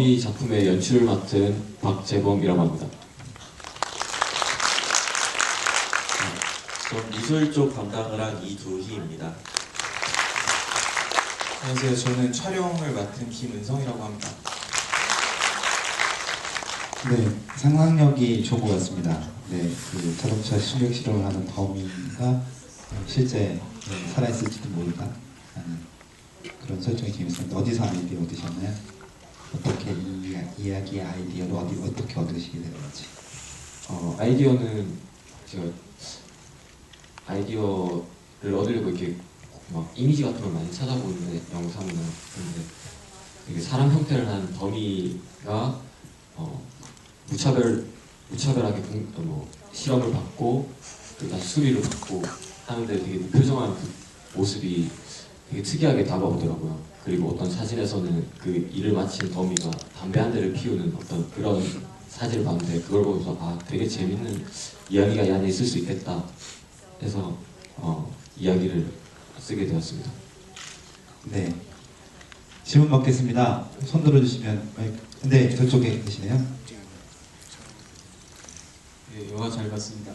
더미 작품의 연출을 맡은 박재범이라고 합니다. 전 미술 쪽 담당을 한 이두희입니다. 안녕하세요. 저는 촬영을 맡은 김은성이라고 합니다. 네, 상상력이 좋은 것 같습니다. 네, 그 자동차 실력 실험을 하는 더미가 실제 살아있을지도 모른다. 라는 그런 설정이 재밌었는데 어디서 아이디어 얻으셨나요? 어떻게 이 이야기의 아이디어를 어디 어떻게 얻으시게 되는지. 어, 아이디어는 제가 아이디어를 얻으려고 이렇게 막 이미지 같은 걸 많이 찾아보는데 영상이나 그런데 이게 사람 형태를 한 더미가 어, 무차별 무차별하게 공, 어, 뭐 실험을 받고 그 다시 수리를 받고 하는데 되게 무표정한 그 모습이 되게 특이하게 다가오더라고요. 그리고 어떤 사진에서는 그 일을 마친 더미가 담배 한 대를 피우는 어떤 그런 사진을 봤는데 그걸 보면서 아 되게 재밌는 이야기가 이 안에 있을 수 있겠다 해서 어, 이야기를 쓰게 되었습니다. 네. 질문 받겠습니다. 손 들어주시면 마이크. 네, 저쪽에 계시네요. 예, 영화 잘 봤습니다.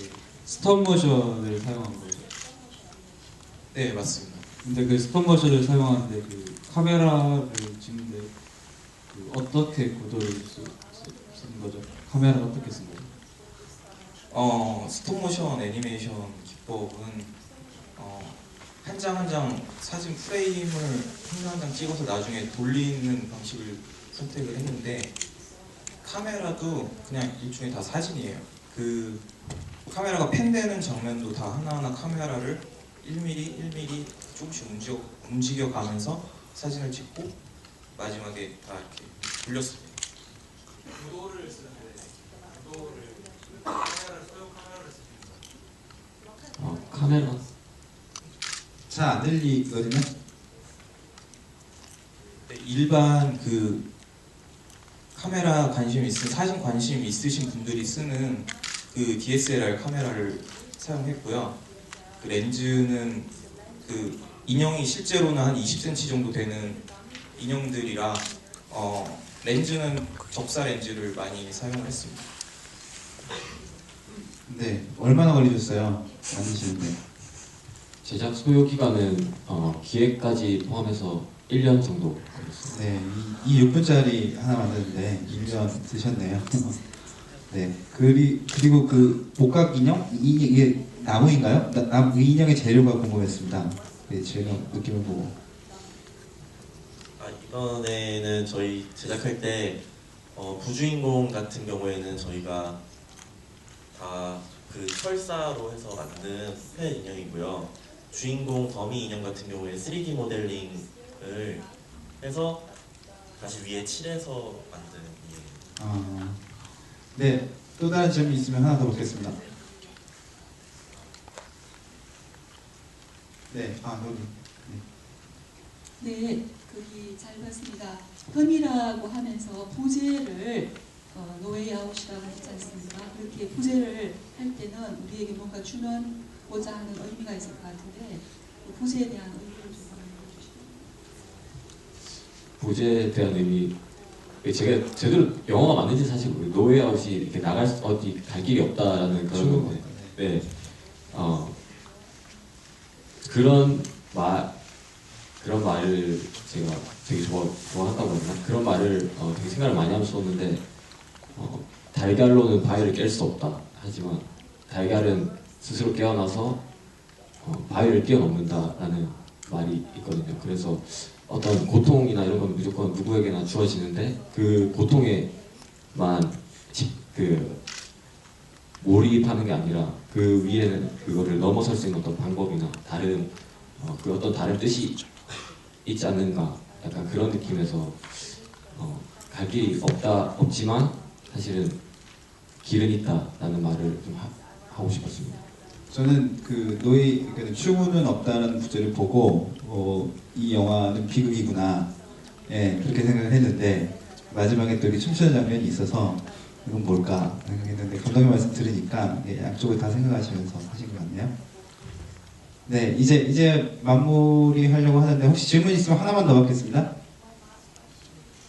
예, 스톱모션을 사용한 거죠. 네, 맞습니다. 근데 그 스톱모션을 사용하는데 그 카메라를 찍는데 그 어떻게 구도를 쓰, 쓰, 쓴 거죠? 카메라를 어떻게 쓴 거죠? 어, 스톱모션 애니메이션 기법은 어, 한 장 한 장 사진 프레임을 한 장 한 장 찍어서 나중에 돌리는 방식을 선택을 했는데 카메라도 그냥 일종의 다 사진이에요. 그 카메라가 팬되는 장면도 다 하나하나 카메라를 1mm, 1mm 조금씩 움직여, 움직여 가면서 사진을 찍고 마지막에 다 이렇게 돌렸습니다. 구도를 쓰는데 구도를 카메라를 소형 카메라를 쓰는 어, 카메라 잘 안 들리거든요. 네, 일반 그 카메라 관심 있으 사진 관심 있으신 분들이 쓰는 그 DSLR 카메라를 사용했고요. 그 렌즈는 그 인형이 실제로는 한 20cm 정도 되는 인형들이라 어, 렌즈는 접사 렌즈를 많이 사용을 했습니다. 네, 얼마나 걸리셨어요? 만드시는데. 제작 소요 기간은 어, 기획까지 포함해서 1년 정도 걸렸습니다. 네, 이, 이 6분짜리 하나 만드는데 1년 드셨네요. 네, 그리, 그리고 그 복각 인형? 이, 이게 나무인가요? 나, 나무, 이 인형의 재료가 궁금했습니다. 네, 제가 느낌을 보고. 아, 이번에는 저희 제작할 때 어, 부주인공 같은 경우에는 저희가 다 그 철사로 해서 만든 팬 인형이고요. 주인공 더미 인형 같은 경우에 3D 모델링을 해서 다시 위에 칠해서 만든 인형입니다. 아, 네, 또 다른 질문 있으면 하나 더 보겠습니다. 네, 아, 여기. 네, 거기 잘 봤습니다. 혐이라고 하면서 부재를 어, 노웨이 아웃이라고 했지 않습니까? 그렇게 부재를 할 때는 우리에게 뭔가 주는 고자 하는 의미가 있을 것 같은데 그 부재에 대한 의미를 좀 알려주시죠. 부재에 대한 의미 제가 제대로 영어가 맞는지 사실 모르겠어요. 노웨아웃이 이렇게 나갈 수- 어디 갈 길이 없다라는 그런 건데 네. 어, 그런 말, 그런 말을 제가 되게 좋아, 좋아한다고 했나? 그런 말을 어, 되게 생각을 많이 하면서 썼는데, 어, 달걀로는 바위를 깰 수 없다. 하지만, 달걀은 스스로 깨어나서 어, 바위를 뛰어넘는다라는 말이 있거든요. 그래서 어떤 고통이나 이런 건 무조건 누구에게나 주어지는데, 그 고통에만 집, 그, 몰입하는 게 아니라 그 위에는 그거를 넘어설 수 있는 어떤 방법이나 다른 어, 그 어떤 다른 뜻이 있지 않는가 약간 그런 느낌에서 어, 갈 길이 없다 없지만 사실은 길은 있다라는 말을 좀 하, 고 싶었습니다. 저는 그 노예 그러니까 추구는 없다는 부제를 보고 어, 이 영화는 비극이구나 예 그렇게 생각을 했는데 마지막에 또 이렇게 춤추는 장면이 있어서 이건 뭘까 생각했는데 감독님 말씀 들으니까 예, 양쪽을 다 생각하시면서 하신 것 같네요. 네 이제 이제 마무리 하려고 하는데 혹시 질문 있으면 하나만 더 받겠습니다.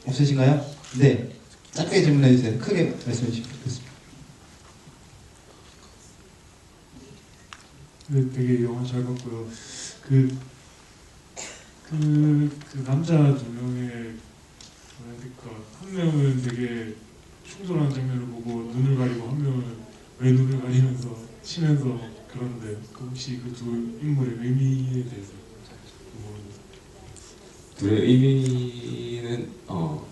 없으신가요? 네. 짧게 질문해 주세요. 크게 말씀해 주시면 좋겠습니다. 되게 영화 잘 봤고요. 그, 그, 그 남자 두 명의 뭐랄까 한 명은 되게 충돌하는 장면을 보고 눈을 가리고 한 명은 왜 눈을 가리면서 치면서 그런데 그 혹시 그 두 인물의 의미에 대해서 궁금합니다. 둘의 의미는 어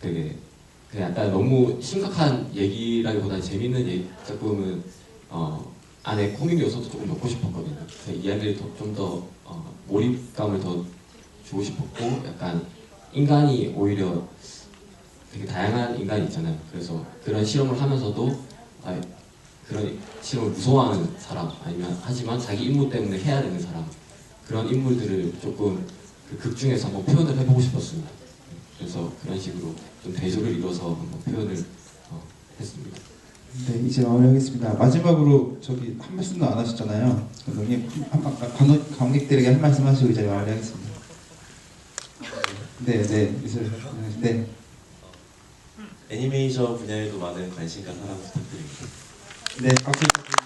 되게 그냥 약간 너무 심각한 얘기라기보다 재밌는 얘기 조금은 어 안에 코믹 요소도 조금 넣고 싶었거든요. 그래서 이야기를 좀더 어, 몰입감을 더 주고 싶었고 약간 인간이 오히려 되게 다양한 인간이 있잖아요. 그래서 그런 실험을 하면서도 아, 그런 실험을 무서워하는 사람 아니면 하지만 자기 임무 때문에 해야 되는 사람 그런 인물들을 조금 그 극 중에서 한번 표현을 해보고 싶었습니다. 그래서 그런 식으로 좀 대조를 이뤄서 한번 표현을 어, 했습니다. 네, 이제 마무리하겠습니다. 마지막으로 저기 한 말씀도 안 하셨잖아요. 감독님, 한, 한, 관- 관객들에게 한 말씀 하시고 이제 마무리하겠습니다. 네, 네, 이슬, 네, 애니메이션 분야에도 많은 관심과 사랑 부탁드립니다. 네, 박수 부탁드립니다.